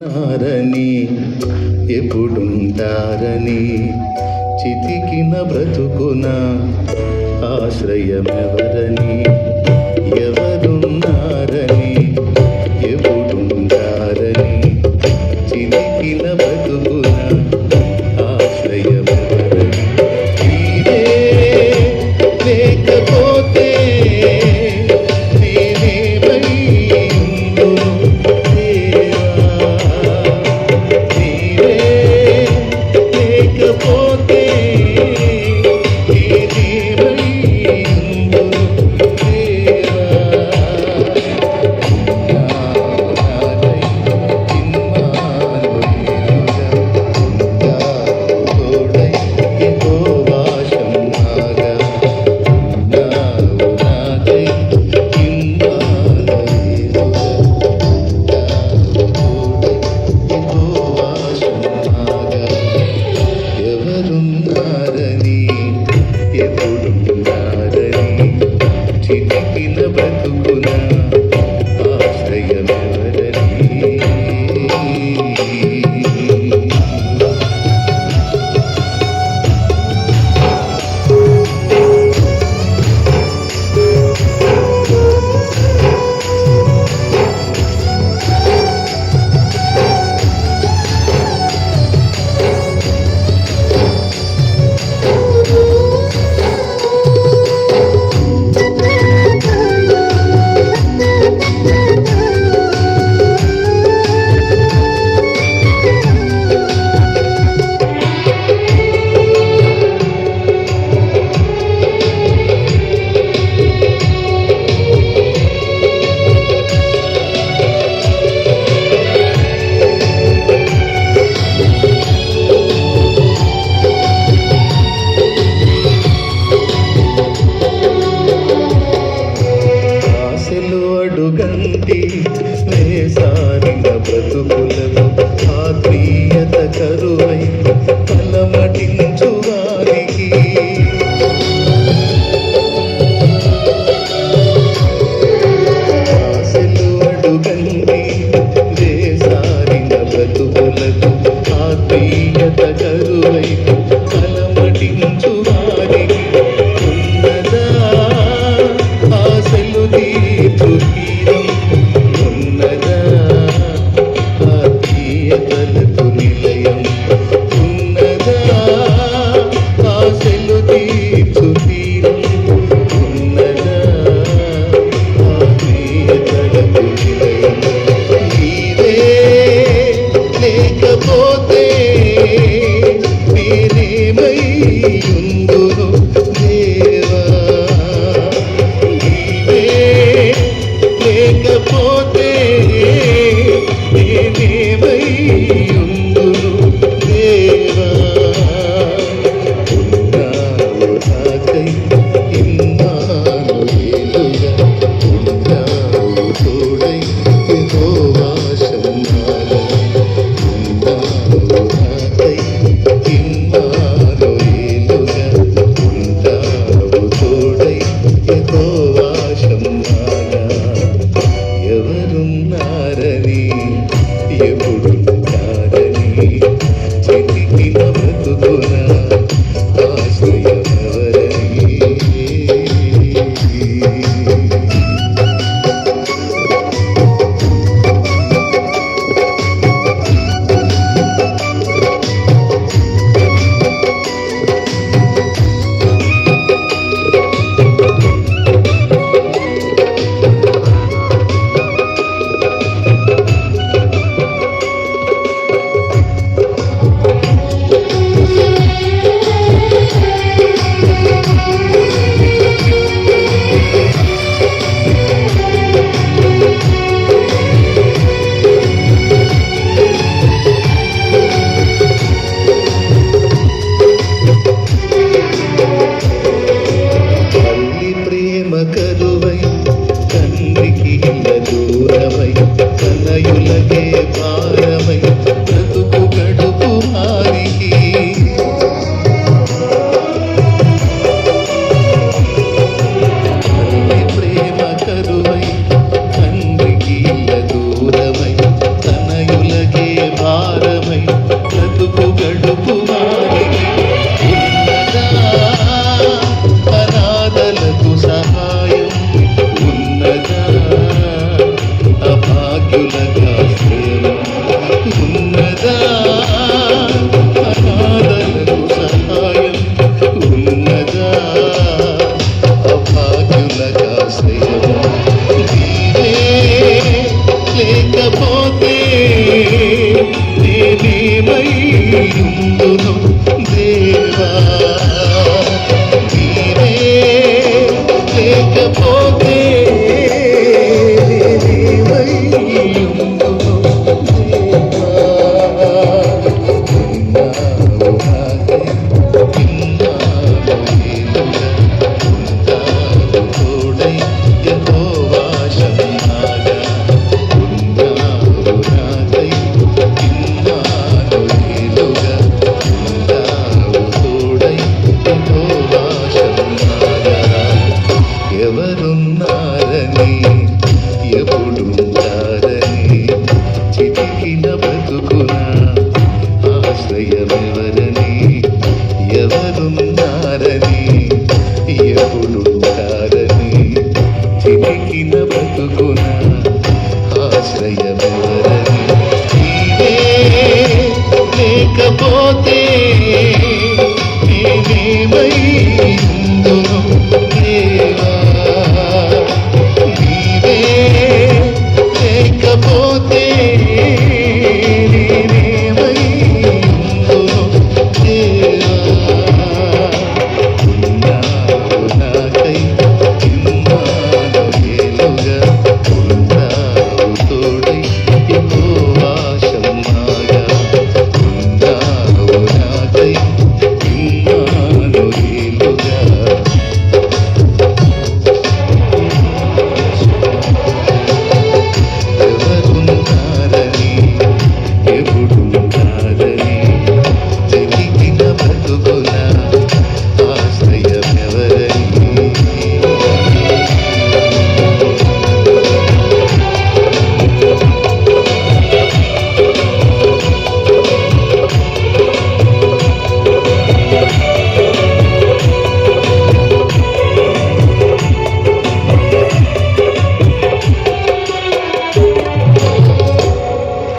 ఉంటారని ఎప్పుడుంటారని చితికిన బ్రతుకున ఆశ్రయమెవరని ఎవరున్నారని కట్టి నే సారిన బ్రతుకులలో ఆత్మీయత కరువై తలమటించు వారికి ఆశలు అడుగండి నే సారిన బ్రతుకులకు ఆత్మీయత కరువై తలమటించు వారికి ఉన్నదా ఆశలు తీర్చు river হতে